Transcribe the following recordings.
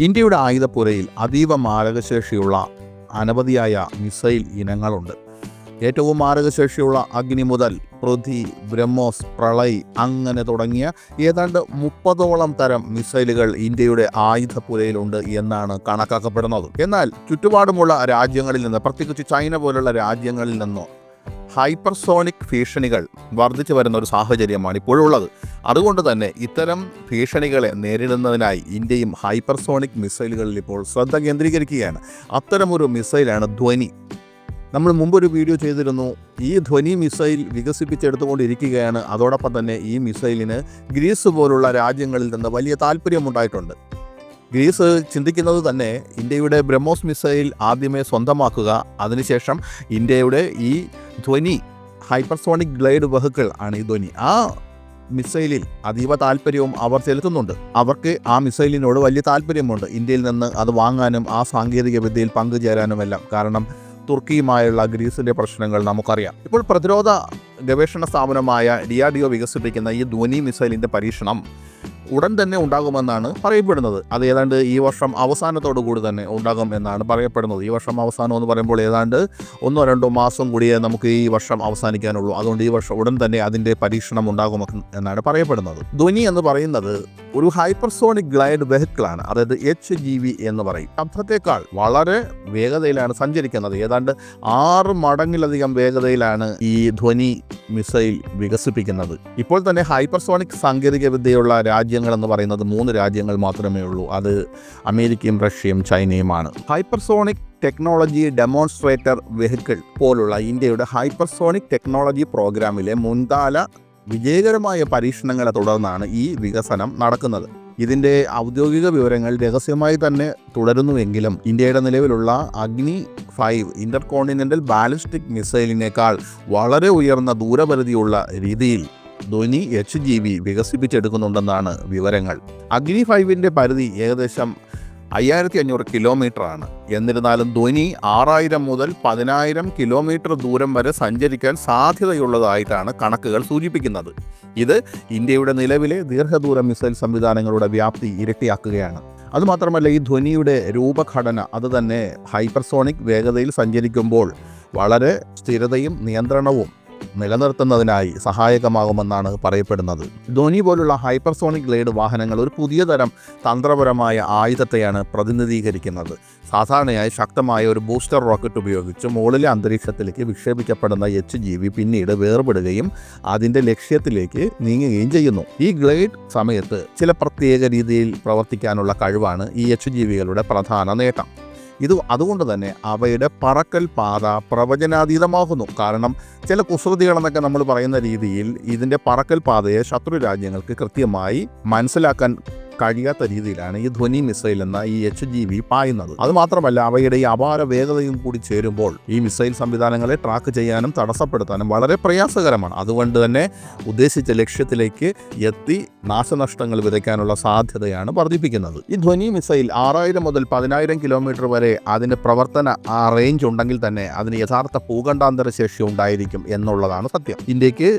ഇന്ത്യയുടെ ആയുധപ്പുരയിൽ അതീവ മാരകശേഷിയുള്ള അനവധിയായ മിസൈൽ ഇനങ്ങളുണ്ട്. ഏറ്റവും മാരകശേഷിയുള്ള അഗ്നി മുതൽ പൃഥ്വി ബ്രഹ്മോസ് പ്രളയ് അങ്ങനെ തുടങ്ങിയ ഏതാണ്ട് മുപ്പതോളം തരം മിസൈലുകൾ ഇന്ത്യയുടെ ആയുധപ്പുരയിലുണ്ട് എന്നാണ് കണക്കാക്കപ്പെടുന്നത്. എന്നാൽ ചുറ്റുപാടുമുള്ള രാജ്യങ്ങളിൽ നിന്ന് പ്രത്യേകിച്ച് ചൈന പോലുള്ള രാജ്യങ്ങളിൽ നിന്നോ ഹൈപ്പർസോണിക് ഭീഷണികൾ വർദ്ധിച്ചു വരുന്ന ഒരു സാഹചര്യമാണ് ഇപ്പോഴുള്ളത്. അതുകൊണ്ട് തന്നെ ഇത്തരം ഭീഷണികളെ നേരിടുന്നതിനായി ഇന്ത്യയും ഹൈപ്പർസോണിക് മിസൈലുകളിൽ ഇപ്പോൾ ശ്രദ്ധ കേന്ദ്രീകരിക്കുകയാണ്. അത്തരമൊരു മിസൈലാണ് ധ്വനി. നമ്മൾ മുമ്പൊരു വീഡിയോ ചെയ്തിരുന്നു ഈ ധ്വനി മിസൈൽ വികസിപ്പിച്ചെടുത്തുകൊണ്ടിരിക്കുകയാണ്. അതോടൊപ്പം തന്നെ ഈ മിസൈലിന് ഗ്രീസ് പോലുള്ള രാജ്യങ്ങളിൽ നിന്ന് വലിയ താല്പര്യമുണ്ടായിട്ടുണ്ട്. ഗ്രീസ് ചിന്തിക്കുന്നത് തന്നെ ഇന്ത്യയുടെ ബ്രഹ്മോസ് മിസൈൽ ആദ്യമേ സ്വന്തമാക്കുക അതിനുശേഷം ഇന്ത്യയുടെ ഈ ധ്വനി ഹൈപ്പർസോണിക് ഗ്ലൈഡ് വെഹിക്കിൾ ആണ് ഈ ധ്വനി. ആ മിസൈലിൽ അതീവ താല്പര്യവും അവർ ചെലുത്തുന്നുണ്ട്. അവർക്ക് ആ മിസൈലിനോട് വലിയ താല്പര്യമുണ്ട്. ഇന്ത്യയിൽ നിന്ന് അത് വാങ്ങാനും ആ സാങ്കേതിക വിദ്യയിൽ പങ്കുചേരാനുമെല്ലാം. കാരണം തുർക്കിയുമായുള്ള ഗ്രീസിന്റെ പ്രശ്നങ്ങൾ നമുക്കറിയാം. ഇപ്പോൾ പ്രതിരോധ ഗവേഷണ സ്ഥാപനമായ ഡി ആർ ഡി ഒ വികസിപ്പിക്കുന്ന ഈ ധ്വനി മിസൈലിന്റെ പരീക്ഷണം ഉടൻ തന്നെ ഉണ്ടാകുമെന്നാണ് പറയപ്പെടുന്നത്. അത് ഏതാണ്ട് ഈ വർഷം അവസാനത്തോടു കൂടി തന്നെ ഉണ്ടാകും എന്നാണ് പറയപ്പെടുന്നത്. ഈ വർഷം അവസാനം എന്ന് പറയുമ്പോൾ ഏതാണ്ട് ഒന്നോ രണ്ടോ മാസം കൂടിയേ നമുക്ക് ഈ വർഷം അവസാനിക്കാനുള്ളൂ. അതുകൊണ്ട് ഈ വർഷം ഉടൻ തന്നെ അതിന്റെ പരീക്ഷണം ഉണ്ടാകും എന്നാണ് പറയപ്പെടുന്നത്. ധ്വനി എന്ന് പറയുന്നത് ഒരു ഹൈപ്പർസോണിക് ഗ്ലൈഡ് വെഹിക്കിളാണ് അതായത് എച്ച് ജി വി എന്ന് പറയും. ശബ്ദത്തെക്കാൾ വളരെ വേഗതയിലാണ് സഞ്ചരിക്കുന്നത്. ഏതാണ്ട് ആറ് മടങ്ങിലധികം വേഗതയിലാണ് ഈ ധ്വനി മിസൈൽ വികസിപ്പിക്കുന്നത്. ഇപ്പോൾ തന്നെ ഹൈപ്പർസോണിക് സാങ്കേതിക വിദ്യയുള്ള രാജ്യങ്ങൾ എന്ന് പറയുന്നത് മൂന്ന് രാജ്യങ്ങൾ മാത്രമേ ഉള്ളൂ. അത് അമേരിക്കയും റഷ്യയും ചൈനയുമാണ്. ഹൈപ്പർസോണിക് ടെക്നോളജി ഡെമോൺസ്ട്രേറ്റർ വെഹിക്കിൾ പോലുള്ള ഇന്ത്യയുടെ ഹൈപ്പർസോണിക് ടെക്നോളജി പ്രോഗ്രാമിലെ മുൻകാല വിജയകരമായ പരീക്ഷണങ്ങളെ തുടർന്നാണ് ഈ വികസനം നടക്കുന്നത്. ഇതിന്റെ ഔദ്യോഗിക വിവരങ്ങൾ രഹസ്യമായി തന്നെ തുടരുന്നുവെങ്കിലും ഇന്ത്യയുടെ നിലവിലുള്ള Agni five intercontinental ballistic മിസൈലിനേക്കാൾ വളരെ ഉയർന്ന ദൂരപരിധിയുള്ള രീതിയിൽ ധ്വനി എച്ച് ജി ബി വികസിപ്പിച്ചെടുക്കുന്നുണ്ടെന്നാണ് വിവരങ്ങൾ. അഗ്നി ഫൈവിന്റെ പരിധി ഏകദേശം അയ്യായിരത്തി അഞ്ഞൂറ് കിലോമീറ്റർ ആണ് എന്നിരുന്നാലും ധ്വനി ആറായിരം മുതൽ പതിനായിരം കിലോമീറ്റർ ദൂരം വരെ സഞ്ചരിക്കാൻ സാധ്യതയുള്ളതായിട്ടാണ് കണക്കുകൾ സൂചിപ്പിക്കുന്നത്. ഇത് ഇന്ത്യയുടെ നിലവിലെ ദീർഘദൂര മിസൈൽ സംവിധാനങ്ങളുടെ വ്യാപ്തി ഇരട്ടിയാക്കുകയാണ്. അതുമാത്രമല്ല ഈ ധ്വനിയുടെ രൂപഘടന അത് തന്നെ ഹൈപ്പർസോണിക് വേഗതയിൽ സഞ്ചരിക്കുമ്പോൾ വളരെ സ്ഥിരതയും നിയന്ത്രണവും നിലനിർത്തുന്നതിനായി സഹായകമാകുമെന്നാണ് പറയപ്പെടുന്നത്. ധോനി പോലുള്ള ഹൈപ്പർസോണിക് ഗ്ലേഡ് വാഹനങ്ങൾ ഒരു പുതിയ തരം തന്ത്രപരമായ ആയുധത്തെയാണ് പ്രതിനിധീകരിക്കുന്നത്. സാധാരണയായി ശക്തമായ ഒരു ബൂസ്റ്റർ റോക്കറ്റ് ഉപയോഗിച്ച് മുകളിലെ അന്തരീക്ഷത്തിലേക്ക് വിക്ഷേപിക്കപ്പെടുന്ന എച്ച് ജി വി പിന്നീട് വേർപെടുകയും അതിന്റെ ലക്ഷ്യത്തിലേക്ക് നീങ്ങുകയും ചെയ്യുന്നു. ഈ ഗ്ലേഡ് സമയത്ത് ചില പ്രത്യേക രീതിയിൽ പ്രവർത്തിക്കാനുള്ള കഴിവാണ് ഈ എച്ച് ജി വികളുടെ പ്രധാന നേട്ടം. ഇത് അതുകൊണ്ട് തന്നെ അവയുടെ പറക്കൽ പാത പ്രവചനാതീതമാകുന്നു. കാരണം ചില കുസൃതികളെന്നൊക്കെ നമ്മൾ പറയുന്ന രീതിയിൽ ഇതിന്റെ പറക്കൽ പാതയെ ശത്രു രാജ്യങ്ങൾക്ക് കൃത്യമായി മനസ്സിലാക്കാൻ കഴിയാത്ത രീതിയിലാണ് ഈ ധ്വനി മിസൈൽ എന്ന ഈ എച്ച് ജി വി പായുന്നത്. അത് മാത്രമല്ല അവയുടെ ഈ അപാര വേഗതയും കൂടി ചേരുമ്പോൾ ഈ മിസൈൽ സംവിധാനങ്ങളെ ട്രാക്ക് ചെയ്യാനും തടസ്സപ്പെടുത്താനും വളരെ പ്രയാസകരമാണ്. അതുകൊണ്ട് തന്നെ ഉദ്ദേശിച്ച ലക്ഷ്യത്തിലേക്ക് എത്തി നാശനഷ്ടങ്ങൾ വിതയ്ക്കാനുള്ള സാധ്യതയാണ് വർദ്ധിപ്പിക്കുന്നത്. ഈ ധ്വനി മിസൈൽ ആറായിരം മുതൽ പതിനായിരം കിലോമീറ്റർ വരെ അതിന്റെ പ്രവർത്തന ആ റേഞ്ച് ഉണ്ടെങ്കിൽ തന്നെ അതിന് യഥാർത്ഥ ഭൂഖണ്ഡാന്തര ശേഷി ഉണ്ടായിരിക്കും എന്നുള്ളതാണ് സത്യം. ഇന്ത്യയ്ക്ക്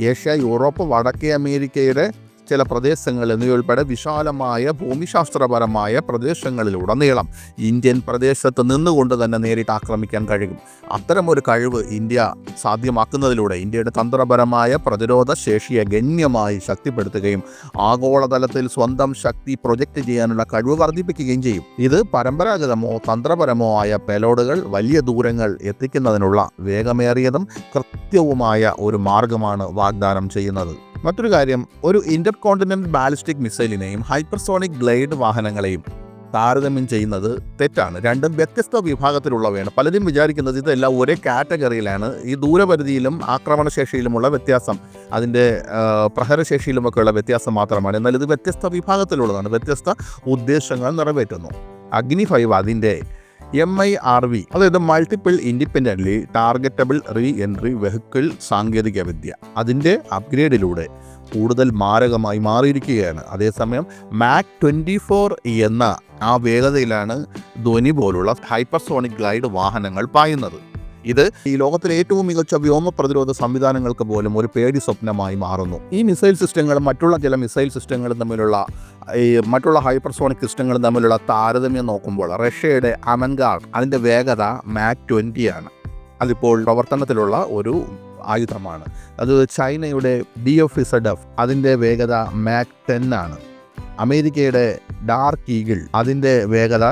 ഏഷ്യ യൂറോപ്പ് വടക്കേ അമേരിക്കയുടെ ചില പ്രദേശങ്ങൾ എന്നിവയുൾപ്പെടെ വിശാലമായ ഭൂമിശാസ്ത്രപരമായ പ്രദേശങ്ങളിലുടനീളം ഇന്ത്യൻ പ്രദേശത്ത് നിന്നുകൊണ്ട് തന്നെ നേരിട്ട് ആക്രമിക്കാൻ കഴിയും. അത്തരമൊരു കഴിവ് ഇന്ത്യ സാധ്യമാക്കുന്നതിലൂടെ ഇന്ത്യയുടെ തന്ത്രപരമായ പ്രതിരോധ ശേഷിയെ ഗണ്യമായി ശക്തിപ്പെടുത്തുകയും ആഗോളതലത്തിൽ സ്വന്തം ശക്തി പ്രൊജക്റ്റ് ചെയ്യാനുള്ള കഴിവ് വർദ്ധിപ്പിക്കുകയും ചെയ്യും. ഇത് പരമ്പരാഗതമോ തന്ത്രപരമോ ആയ പെലോഡുകൾ വലിയ ദൂരങ്ങൾ എത്തിക്കുന്നതിനുള്ള വേഗമേറിയതും കൃത്യവുമായ ഒരു മാർഗമാണ് വാഗ്ദാനം ചെയ്യുന്നത്. മറ്റൊരു കാര്യം ഒരു ഇന്റർ കോണ്ടിനെന്റ് ബാലിസ്റ്റിക് മിസൈലിനെയും ഹൈപ്പർസോണിക് ഗ്ലൈഡ് വാഹനങ്ങളെയും താരതമ്യം ചെയ്യുന്നത് തെറ്റാണ്. രണ്ടും വ്യത്യസ്ത വിഭാഗത്തിലുള്ളവയാണ്. പലരും വിചാരിക്കുന്നത് ഇതെല്ലാം ഒരേ കാറ്റഗറിയിലാണ്. ഈ ദൂരപരിധിയിലും ആക്രമണശേഷിയിലുമുള്ള വ്യത്യാസം അതിന്റെ പ്രഹരശേഷിയിലുമൊക്കെയുള്ള വ്യത്യാസം മാത്രമാണ്. എന്നാൽ ഇത് വ്യത്യസ്ത വിഭാഗത്തിലുള്ളതാണ്. വ്യത്യസ്ത ഉദ്ദേശങ്ങൾ നിറവേറ്റുന്നു. അഗ്നി ഫൈവ് അതിന്റെ എം ഐ ആർ വി അതായത് multiple independently targetable reentry vehicle സാങ്കേതികവിദ്യ അതിന്റെ അപ്ഗ്രേഡിലൂടെ കൂടുതൽ മാരകമായി മാറിയിരിക്കുകയാണ്. അതേസമയം മാക് ട്വന്റി ഫോർ എന്ന ആ വേഗതയിലാണ് ധ്വനി പോലുള്ള ഹൈപ്പർസോണിക് ഗ്ലൈഡ് വാഹനങ്ങൾ പായുന്നത്. ഇത് ഈ ലോകത്തിലെ ഏറ്റവും മികച്ച വ്യോമ പ്രതിരോധ സംവിധാനങ്ങൾക്ക് പോലും ഒരു പേടി സ്വപ്നമായി മാറുന്നു. ഈ മിസൈൽ സിസ്റ്റങ്ങളും മറ്റുള്ള ചില മിസൈൽ സിസ്റ്റങ്ങളും തമ്മിലുള്ള ഈ മറ്റുള്ള ഹൈപ്പർസോണിക് സിസ്റ്റങ്ങളും തമ്മിലുള്ള താരതമ്യം നോക്കുമ്പോൾ റഷ്യയുടെ അമൻഗാർഡ് അതിന്റെ വേഗത മാക് ട്വന്റി ആണ്. അതിപ്പോൾ പ്രവർത്തനത്തിലുള്ള ഒരു ആയുധമാണ്. അത് ചൈനയുടെ ഡി എഫ് ഇസഡ് എഫ് അതിന്റെ വേഗത മാക് ടെൻ ആണ്. അമേരിക്കയുടെ ഡാർക്ക് ഈഗിൾ അതിന്റെ വേഗത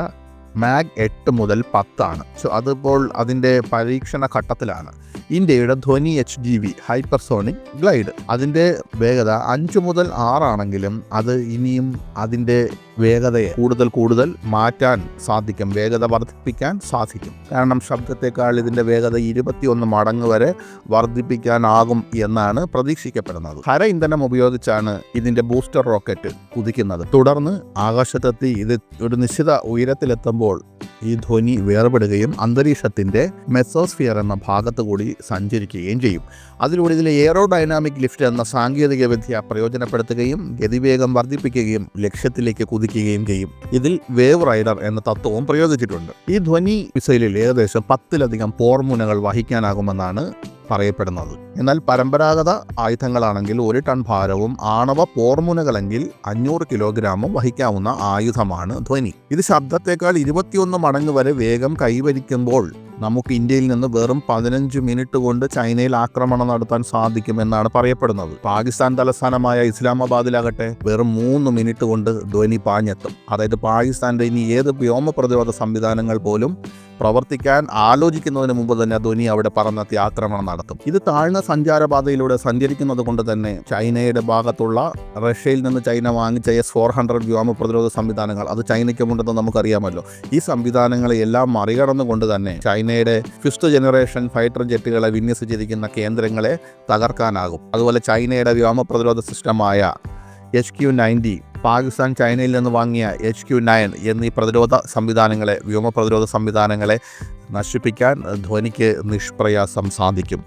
മാഗ് എട്ട് മുതൽ പത്താണ്. സോ അതിപ്പോൾ അതിന്റെ പരീക്ഷണ ഘട്ടത്തിലാണ്. ഇന്ത്യയുടെ Dhvani H G V hypersonic glide. അതിന്റെ വേഗത അഞ്ച് മുതൽ ആറാണെങ്കിലും അത് ഇനിയും അതിന്റെ വേഗതയെ കൂടുതൽ കൂടുതൽ മാറ്റാൻ സാധിക്കും വേഗത വർദ്ധിപ്പിക്കാൻ സാധിക്കും. കാരണം ശബ്ദത്തെക്കാൾ ഇതിന്റെ വേഗത ഇരുപത്തിയൊന്ന് മടങ്ങ് വരെ വർദ്ധിപ്പിക്കാനാകും എന്നാണ് പ്രതീക്ഷിക്കപ്പെടുന്നത്. ഹര ഇന്ധനം ഉപയോഗിച്ചാണ് ഇതിന്റെ ബൂസ്റ്റർ റോക്കറ്റ് കുതിക്കുന്നത് തുടർന്ന് ആകാശത്തെത്തി ഇത് ഒരു നിശ്ചിത ഉയരത്തിലെത്തുമ്പോൾ ഈ ധ്വനി വേർപെടുകയും അന്തരീക്ഷത്തിന്റെ മെസോസ്ഫിയർ എന്ന ഭാഗത്ത് കൂടി സഞ്ചരിക്കുകയും ചെയ്യും. അതിലൂടെ ഇതിലെ എയറോഡൈനാമിക് ലിഫ്റ്റ് എന്ന സാങ്കേതിക വിദ്യ പ്രയോജനപ്പെടുത്തുകയും ഗതിവേഗം വർദ്ധിപ്പിക്കുകയും ലക്ഷ്യത്തിലേക്ക് കുതിക്കുകയും ചെയ്യും. ഇതിൽ വേവ് റൈഡർ എന്ന തത്വവും പ്രയോഗിച്ചിട്ടുണ്ട്. ഈ ധ്വനി മിസൈലിൽ ഏകദേശം പത്തിലധികം പോർമുനകൾ വഹിക്കാനാകുമെന്നാണ് പറയപ്പെടുന്നത്. എന്നാൽ പരമ്പരാഗത ആയുധങ്ങളാണെങ്കിൽ ഒരു ടൺ ഭാരവും ആണവ പോർമുനകളെങ്കിൽ അഞ്ഞൂറ് കിലോഗ്രാമും വഹിക്കാവുന്ന ആയുധമാണ് ധ്വനി. ഇത് ശബ്ദത്തേക്കാൾ ഇരുപത്തിയൊന്ന് മടങ്ങ് വരെ വേഗം കൈവരിക്കുമ്പോൾ നമുക്ക് ഇന്ത്യയിൽ നിന്ന് വെറും പതിനഞ്ച് മിനിറ്റ് കൊണ്ട് ചൈനയിൽ ആക്രമണം നടത്താൻ സാധിക്കുമെന്നാണ് പറയപ്പെടുന്നത്. പാകിസ്ഥാൻ തലസ്ഥാനമായ ഇസ്ലാമാബാദിലാകട്ടെ വെറും മൂന്ന് മിനിറ്റ് കൊണ്ട് ധ്വനി പാഞ്ഞെത്തും. അതായത് പാകിസ്ഥാന്റെ ഇനി ഏത് വ്യോമ പ്രതിരോധ സംവിധാനങ്ങൾ പോലും പ്രവർത്തിക്കാൻ ആലോചിക്കുന്നതിന് മുമ്പ് തന്നെ ധോനി അവിടെ പറന്നെത്തി ആക്രമണം നടത്തും. ഇത് താഴ്ന്ന സഞ്ചാരപാതയിലൂടെ സഞ്ചരിക്കുന്നത് കൊണ്ട് തന്നെ ചൈനയുടെ ഭാഗത്തുള്ള റഷ്യയിൽ നിന്ന് ചൈന വാങ്ങിച്ച എസ് ഫോർ ഹൺഡ്രഡ് വ്യോമ പ്രതിരോധ സംവിധാനങ്ങൾ അത് ചൈനയ്ക്കുമുണ്ടെന്ന് നമുക്കറിയാമല്ലോ. ഈ സംവിധാനങ്ങളെ എല്ലാം മറികടന്നുകൊണ്ട് തന്നെ ചൈനയുടെ ഫിഫ്ത്ത് ജനറേഷൻ ഫൈറ്റർ ജെറ്റുകളെ വിന്യസിച്ചിരിക്കുന്ന കേന്ദ്രങ്ങളെ തകർക്കാനാകും. അതുപോലെ ചൈനയുടെ വ്യോമ പ്രതിരോധ സിസ്റ്റമായ എച്ച് ക്യു നയന്റി പാകിസ്ഥാൻ ചൈനയിൽ നിന്ന് വാങ്ങിയ എച്ച് ക്യു നയൻ എന്നീ പ്രതിരോധ സംവിധാനങ്ങളെ വ്യോമ പ്രതിരോധ സംവിധാനങ്ങളെ നശിപ്പിക്കാൻ ധോനിക്ക് നിഷ്പ്രയാസം സാധിക്കും.